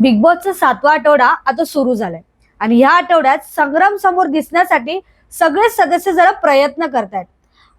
Big बॉसचा सातवा आठवडा आता सुरू झालाय. आणि ह्या आठवड्यात संग्राम समोर दिसण्यासाठी सगळे सदस्य जरा प्रयत्न करतायत.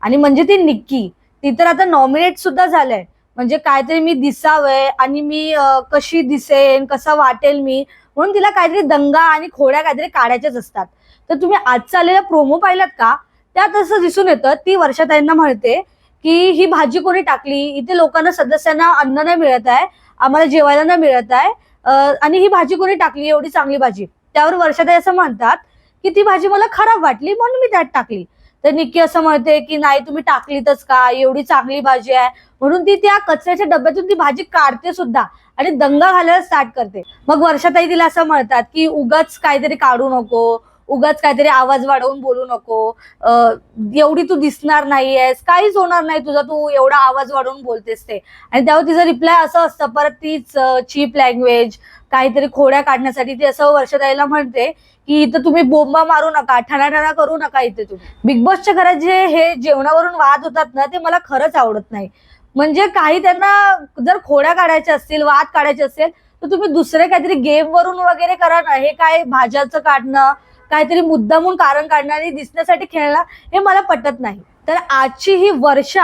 आणि म्हणजे ती निक्की ती तर आता नॉमिनेट सुद्धा झालंय. म्हणजे काहीतरी मी दिसावंय आणि मी कशी दिसेन कसं वाटेल मी म्हणून तिला काहीतरी दंगा आणि खोड्या काहीतरी काढायच्याच असतात. तर तुम्ही आजचा आलेला प्रोमो पाहिलात का? त्यात असं दिसून येतं ती वर्षाताईंना म्हणते की ही भाजी कोणी टाकली? इथे लोकांना सदस्यांना अन्न नाही मिळत आहे आम्हाला जेवायला नाही मिळत आहे. आणि ही भाजी कोणी टाकली? एवढी चांगली भाजी. त्यावर वर्षाताई असं म्हणतात की ती भाजी मला खराब वाटली म्हणून मी त्यात टाकली. तर निक्की असं म्हणते की नाही तुम्ही टाकलीतच का? एवढी चांगली भाजी आहे. म्हणून ती त्या कचऱ्याच्या डब्यातून ती भाजी काढते सुद्धा आणि दंगा घालायला स्टार्ट करते. मग वर्षाताई तिला असं म्हणतात की उगाच काहीतरी काढू नको. उगाच काहीतरी आवाज वाढवून बोलू नको. एवढी तू दिसणार नाहीयेस काहीच होणार नाही तुझा तू एवढा आवाज वाढवून बोलतेस ते. आणि त्यावर तिचा रिप्लाय असं असतं परत तीच चीप लँग्वेज काहीतरी खोड्या काढण्यासाठी ती असं वर्षाताईला म्हणते की इथं तुम्ही बोंबा मारू नका ठणाठणा करू नका इथे तुम्ही. बिग बॉसच्या घरात जे हे जेवणावरून वाद होतात ना ते मला खरंच आवडत नाही. म्हणजे काही त्यांना जर खोड्या काढायच्या असतील वाद काढायचे असेल तर तुम्ही दुसरे काहीतरी गेम वरून वगैरे करा ना हे काय भाज्याचं काढणं काहीतरी मुद्दामून कारण काढणं आणि दिसण्यासाठी खेळणार हे मला पटत नाही. तर आजची ही वर्षा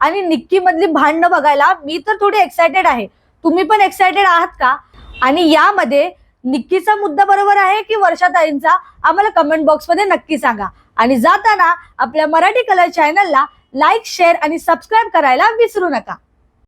आणि निक्की मधली भांडणं बघायला मी तर थोडी एक्सायटेड आहे. तुम्ही पण एक्सायटेड आहात का? आणि यामध्ये निक्कीचा मुद्दा बरोबर आहे की वर्षाताईंचा आम्हाला कमेंट बॉक्समध्ये नक्की सांगा. आणि जाताना आपल्या मराठी कलर चॅनलला लाईक शेअर आणि सबस्क्राईब करायला विसरू नका.